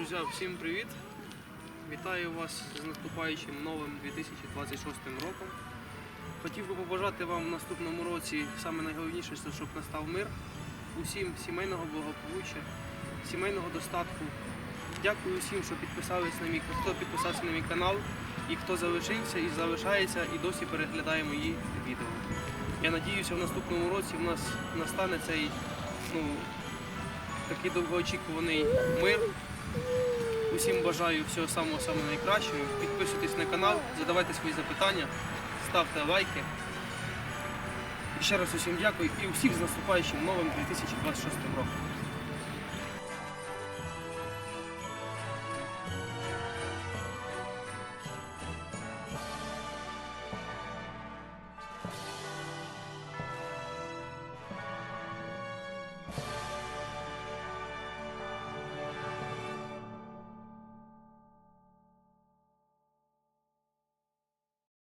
Друзі, всім привіт! Вітаю вас з наступаючим новим 2026 роком. Хотів би побажати вам в наступному році саме найголовніше, щоб настав мир, усім сімейного благополуччя, сімейного достатку. Дякую всім, що підписались на мій хто підписався на мій канал і хто залишився і залишається і досі переглядає мої відео. Я надіюся, в наступному році в нас настане цей ну, такий довгоочікуваний мир. Усім бажаю всього самого самого найкращого. Підписуйтесь на канал, задавайте свої запитання, ставте лайки. І ще раз усім дякую і усіх з наступаючим новим 2026 роком.